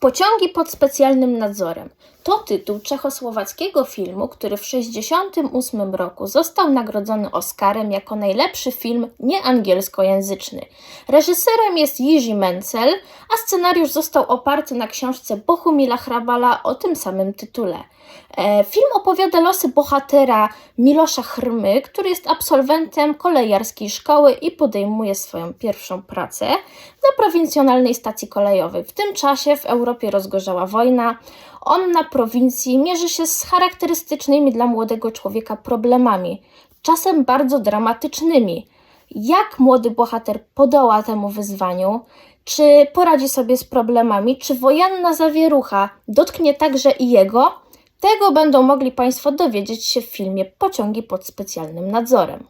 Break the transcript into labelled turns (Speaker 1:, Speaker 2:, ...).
Speaker 1: Pociągi pod specjalnym nadzorem to tytuł czechosłowackiego filmu, który w 1968 roku został nagrodzony Oscarem jako najlepszy film nieangielskojęzyczny. Reżyserem jest Jiří Mencel, a scenariusz został oparty na książce Bohumila Hrabala o tym samym tytule. E, Film opowiada losy bohatera Milosza Chrmy, który jest absolwentem kolejarskiej szkoły i podejmuje swoją pierwszą pracę na prowincjonalnej stacji kolejowej. W tym czasie w Europie rozgorzała wojna. On na prowincji mierzy się z charakterystycznymi dla młodego człowieka problemami, czasem bardzo dramatycznymi. Jak młody bohater podoła temu wyzwaniu? Czy poradzi sobie z problemami? Czy wojenna zawierucha dotknie także i jego? Tego będą mogli Państwo dowiedzieć się w filmie Pociągi pod specjalnym nadzorem.